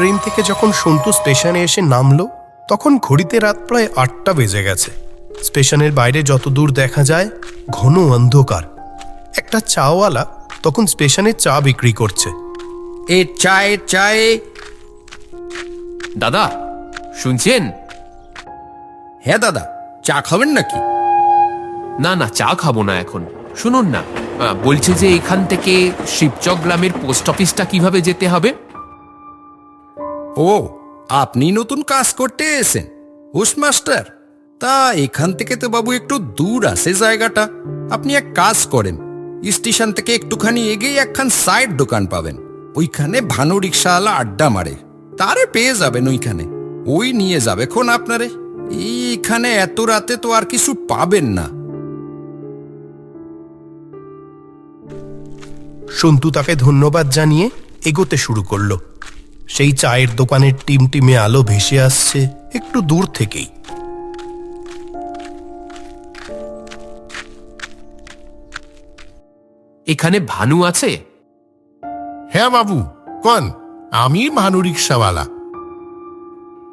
Train থেকে যখন সন্তু স্টেশনে এসে নামলো তখন ঘড়িতে রাত প্রায় আটটা বেজে গেছে। স্টেশনের বাইরে যত দূর দেখা যায় ঘন অন্ধকার। একটা চাওয়ালা তখন স্টেশনে চা বিক্রি করছে। এ চায়ে চায়ে দাদা শুনছেন? হ্যাঁ দাদা চা খাবেন নাকি? না না চা খাব না এখন। শুনুন না বলছে যে এখান থেকে শিবচক গ্রামের পোস্ট অফিসটা কীভাবে যেতে হবে? ও, আপনি নতুন কাজ করতে এসেন পোস্টমাস্টার তা এখান থেকে তো বাবু একটু দূর আছে জায়গাটা। আপনি এক কাজ করেন, স্টেশন থেকে একটুখানি এগিয়ে একখান সাইড দোকান পাবেন। ওইখানে ভানু রিক্সাওয়ালা আড্ডা মারে, তারে পেয়ে যাবেন ওইখানে। ওই নিয়ে যাবে খন আপনারে। এইখানে এত রাতে তো আর কিছু পাবেন না। সন্তু তাকে ধন্যবাদ জানিয়ে এগোতে শুরু করল। সেই চায়ের দোকানের টিমটিমে আলো ভেসে আসছে একটু দূর থেকেই। এখানে ভানু আছে? হ্যাঁ বাবু কন? আমি ভানু রিক্সাওয়ালা।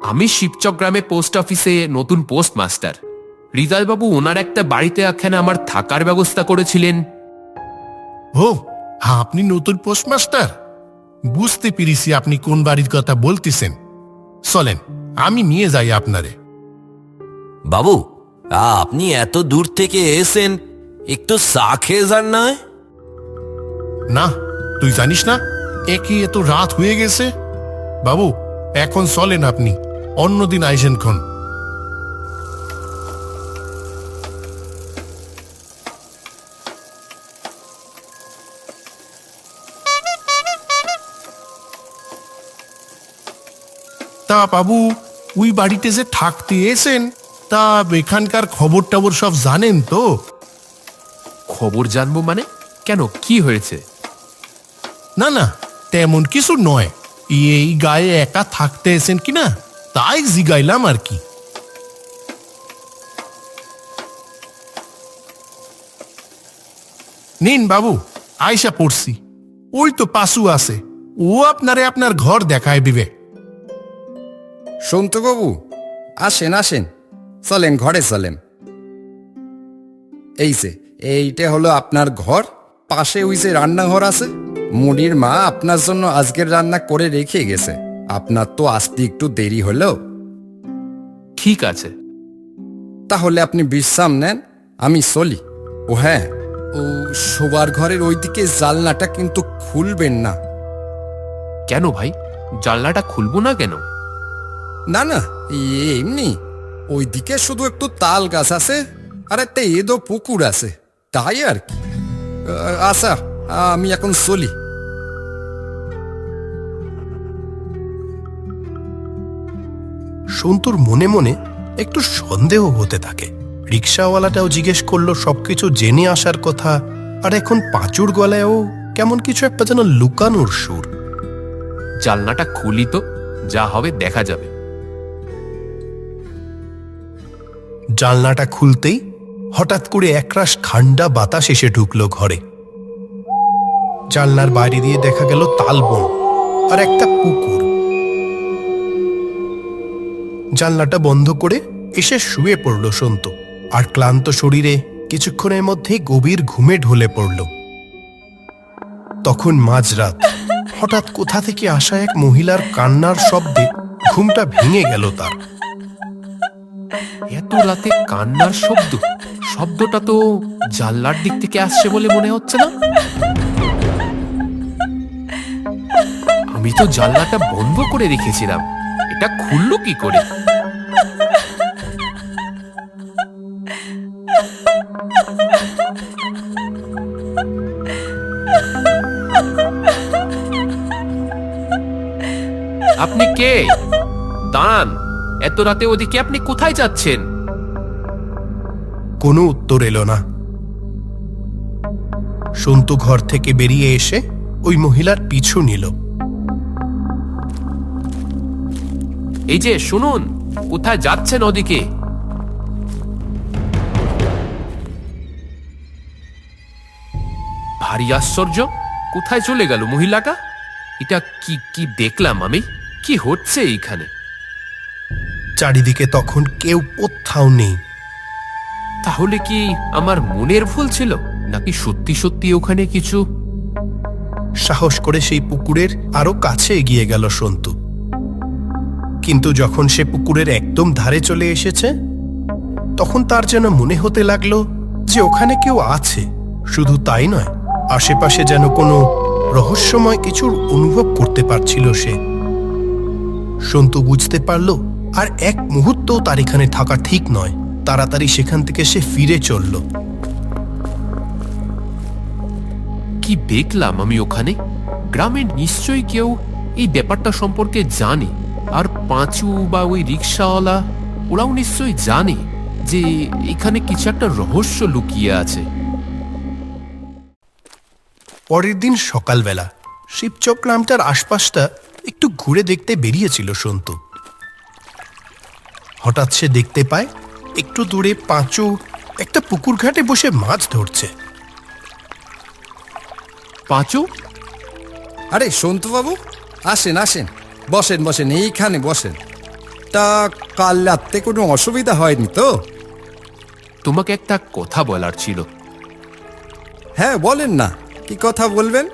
আমি শিবচক গ্রামে পোস্ট অফিসে নতুন পোস্ট মাস্টার হৃদয়বাবু ওনার একটা বাড়িতে এখানে আমার থাকার ব্যবস্থা করেছিলেন। ও আপনি নতুন পোস্টমাস্টার? বুঝতে পেরেছি আপনি কোন বাড়ির কথা বলতেছেন। চলেন আমি নিয়ে যাই আপনারে। বাবু আপনি এত দূর থেকে এসেন একটু চা খেয়ে যান না? না তুই জানিস না একই এত রাত হয়ে গেছে। বাবু এখন চলেন আপনি অন্যদিন আইসেন খন। তা বাবু ওই বাড়িতে যে থাকতে এসেন তা এখানকার খবর টবর সব জানেন তো? খবর জানব মানে? কেন? কি হয়েছে? না না তেমন কিছু নয়। এই গায়ে একা থাকতে এসেন কিনা তাই জিগাইলাম আর কি। নিন বাবু আয়সা পড়ছি। ওই তো পাশু আছে ও আপনারে আপনার ঘর দেখায় দিবে। সন্তুবাবু আসেন আসেন। চলেন ঘরে চলেন। এই যে এইটা হলো আপনার ঘর। পাশে ওই যে রান্নাঘর আছে। মুনির মা আপনার জন্য আজকের রান্না করে রেখে গেছে। আপনার তো আসতে একটু দেরি হলো। ঠিক আছে। তাহলে আপনি বিশ্রাম নেন আমি চলি। ও হ্যাঁ ও শোবার ঘরের ওইদিকে জালনাটা কিন্তু খুলবেন না। কেন ভাই? জানলাটা খুলবো না কেন? না না এমনি। ওইদিকে শুধু একটু তাল গাছ আছে আর একটা এদো পুকুর আছে। তাই আর কি। আচ্ছা আমি এখন চলি। সন্তুর মনে মনে একটু সন্দেহ হতে থাকে। রিক্সাওয়ালাটাও জিজ্ঞেস করল সবকিছু জেনে আসার কথা আর এখন পাঁচুর গলায়ও কেমন কিছু একটা যেন লুকানোর সুর। জানলাটা খুলি তো যা হবে দেখা যাবে। জানলাটা খুলতেই হঠাৎ করে একরাশ ঠান্ডা বাতাস এসে ঢুকলো ঘরে। জানলার বাইরে দিয়ে দেখা গেল তালবন আর একটা পুকুর। জানলাটা বন্ধ করে এসে শুয়ে পড়ল সন্তু আর ক্লান্ত শরীরে কিছুক্ষণের মধ্যেই গভীর ঘুমে ঢলে পড়ল। তখন মাঝরাত হঠাৎ কোথা থেকে আসা এক মহিলার কান্নার শব্দে ঘুমটা ভেঙে গেল তার। এত রাতে কান্নার শব্দ। শব্দটা তো জানলার দিক থেকে আসছে বলে মনে হচ্ছে না? আমি তো জানলাটা বন্ধ করে রেখেছিলাম। এটা খুললো কি করে? আপনি কে? দাঁড়ান। এত রাতে ওদিকে আপনি কোথায় যাচ্ছেন? কোনো উত্তর এলো না। সন্তু ঘর থেকে বেরিয়ে এসে ওই মহিলার পিছু নিল। এই যে শুনুন কোথায় যাচ্ছেন ওদিকে? ভারী আশ্চর্য কোথায় চলে গেল মহিলাটা? এটা কি কি দেখলাম আমি? কি হচ্ছে এইখানে? চারিদিকে তখন কেউ কোথাও নেই। তাহলে কি আমার মনের ভুল ছিল? নাকি সত্যি সত্যি ওখানে কিছু? সাহস করে সেই পুকুরের আরও কাছে এগিয়ে গেল সন্তু। কিন্তু যখন সে পুকুরের একদম ধারে চলে এসেছে তখন তার যেন মনে হতে লাগল যে ওখানে কেউ আছে। শুধু তাই নয় আশেপাশে যেন কোনো রহস্যময় কিছুর অনুভব করতে পারছিল সে। সন্তু বুঝতে পারল আর এক মুহূর্তও তার এখানে থাকা ঠিক নয়। তাড়াতাড়ি সেখান থেকে সে ফিরে চলল। কি দেখলাম আমি ওখানে? গ্রামের নিশ্চয়ই কেউ এই ব্যাপারটা সম্পর্কে জানে। আর পাঁচু বা ওই রিক্সাওয়ালা ওরাও নিশ্চয়ই জানে যে এখানে কিছু একটা রহস্য লুকিয়ে আছে। পরের দিন সকালবেলা শিবচক গ্রামটার আশপাশটা একটু ঘুরে দেখতে বেরিয়েছিল সন্তু। হঠাৎ সে দেখতে পায় একটু দূরে পাঁচু একটা পুকুর ঘাটে বসে মাছ ধরছে। পাঁচু? আরে সন্তুবাবু আসেন আসেন। বসেন বসেন এইখানে বসেন। তা কাল রাত্রে কোনো অসুবিধা হয়নি তো? তোমাকে একটা কথা বলার ছিল। হ্যাঁ বলেন না কি কথা বলবেন?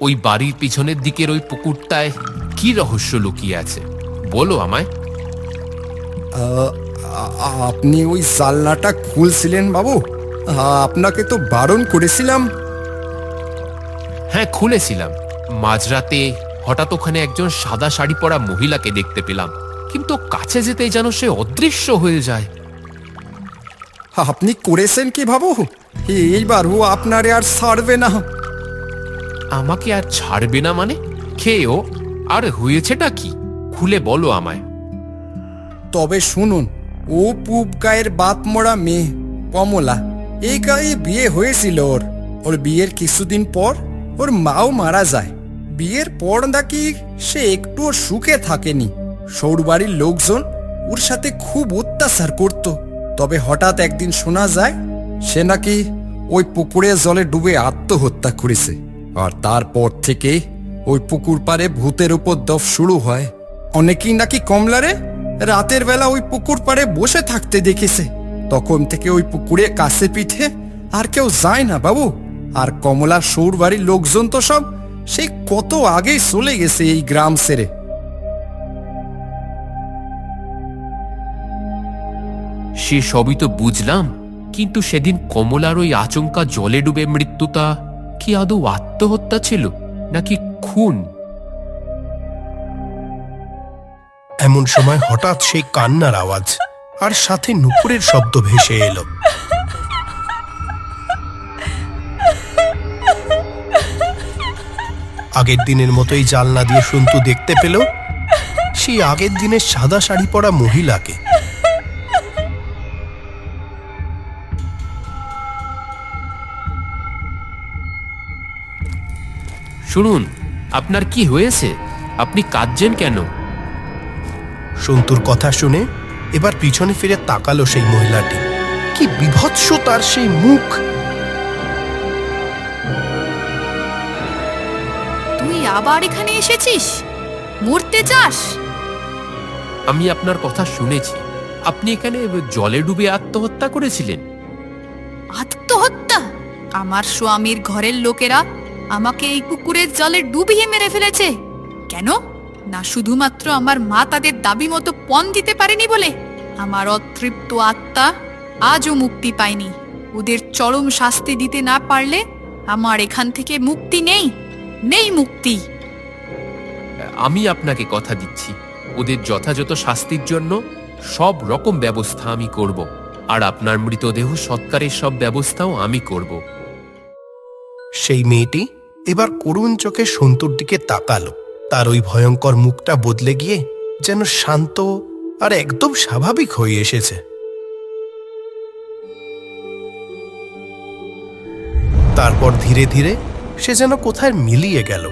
ওই বাড়ির পিছনের দিকের ওই পুকুরটায় কি রহস্য লুকিয়ে আছে? বলো আমায়। আপনি ওই জালনাটা খুলছিলেন বাবু? আপনাকে তো বারণ করেছিলাম। হ্যাঁ খুলেছিলাম। মাঝরাতে হঠাৎ ওখানে একজন সাদা শাড়ি পরা মহিলাকে দেখতে পেলাম। কিন্তু কাছে যেতেই যেন সে অদৃশ্য হয়ে যায়। আপনি করেছেন কি বাবু? এইবার ও আপনারে আর ছাড়বে না। আমাকে আর ছাড়বে না মানে? খেয়েও আর হয়েছেটা কি? খুলে বলো আমায়। তবে শুনুন, ও পুব গায়ের বাপ মরা মেয়ে, কমলা। এই গায়ে বিয়ে হয়েছিল ওর। ওর বিয়ের কিছুদিন পর ওর মাও মারা যায়। বিয়ের পর নাকি সে একটু সুখে থাকেনি। সৌরবাড়ির লোকজন ওর সাথে খুব অত্যাচার করত। তবে হঠাৎ একদিন শোনা যায়, সে নাকি ওই পুকুরের জলে ডুবে আত্মহত্যা করেছে। আর তারপর থেকে ওই পুকুর পাড়ে ভূতের উপর দফ শুরু হয়। অনেকেই নাকি কমলারে রাতের বেলা ওই পুকুর পাড়ে বসে থাকতে দেখেছে। তখন থেকে ওই পুকুরে কাছে পিঠে আর কেউ যায় না বাবু। আর কমলা সৌর বাড়ির লোকজন তো সব সেই কত আগেই চলে গেছে এই গ্রাম ছেড়ে। সে সবই তো বুঝলাম, কিন্তু সেদিন কমলার ওই আচমকা জলে ডুবে মৃত্যুতা কি আদৌ আত্মহত্যা ছিল, নাকি খুন? এমন সময় হঠাৎ সেই কান্নার আওয়াজ আর সাথে নুপুরের শব্দ ভেসে এলো। আগের দিনের মতোই জালনা দিয়ে সন্তু দেখতে পেল সেই আগের দিনের সাদা শাড়ি পরা মহিলাকে। শুনুন, আপনার কি হয়েছে? আপনি কাঁদছেন কেন? সন্তুর কথা শুনে এবার পিছনে ফিরে তাকালো সেই মহিলাটি। কি বিভৎস তার সেই মুখ! তুই আবার এখানে এসেছিস? মরতে চাস? আমি আপনার কথা শুনেছি। আপনি এখানে জলে ডুবে আত্মহত্যা করেছিলেন। আত্মহত্যা? আমার স্বামীর ঘরের লোকেরা আমাকে এই পুকুরের জলে ডুবিয়ে মেরে ফেলেছে। কেন? না শুধুমাত্র আমার মা তাদের দাবি মতো পণ দিতে পারেনি বলে? আমার অতৃপ্ত আত্মা আজও মুক্তি পায়নি। ওদের চরম শাস্তি দিতে না পারলে আমার এখান থেকে মুক্তি নেই নেই মুক্তি। আমি আপনাকে কথা দিচ্ছি। ওদের যথাযথ শাস্তির জন্য সব রকম ব্যবস্থা আমি করব। আর আপনার মৃতদেহ সৎকারের সব ব্যবস্থাও আমি করব। সেই মেয়েটি এবার করুণ চোখে সন্তুর দিকে তাকালো। তার ওই ভয়ঙ্কর মুখটা বদলে গিয়ে যেন শান্ত আর একদম স্বাভাবিক হয়ে এসেছে। তারপর ধীরে ধীরে সে যেন কোথায় মিলিয়ে গেল।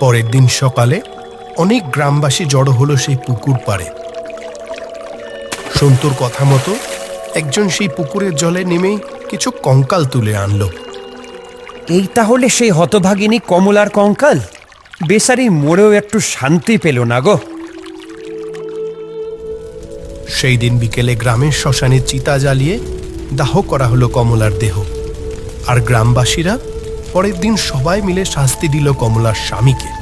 পরের দিন সকালে অনেক গ্রামবাসী জড়ো হলো সেই পুকুর পাড়ে। সন্তুর কথা মতো একজন সেই পুকুরের জলে নেমে কিছু কঙ্কাল তুলে আনলো। এই তাহলে সেই হতভাগিনী কমলার কঙ্কাল? বেসারি মোড়েও একটু শান্তি পেল না গো। সেই দিন বিকেলে গ্রামের শ্মশানে চিতা জ্বালিয়ে দাহ করা হলো কমলার দেহ। আর গ্রামবাসীরা পরের দিন সবাই মিলে শাস্তি দিল কমলার স্বামীকে।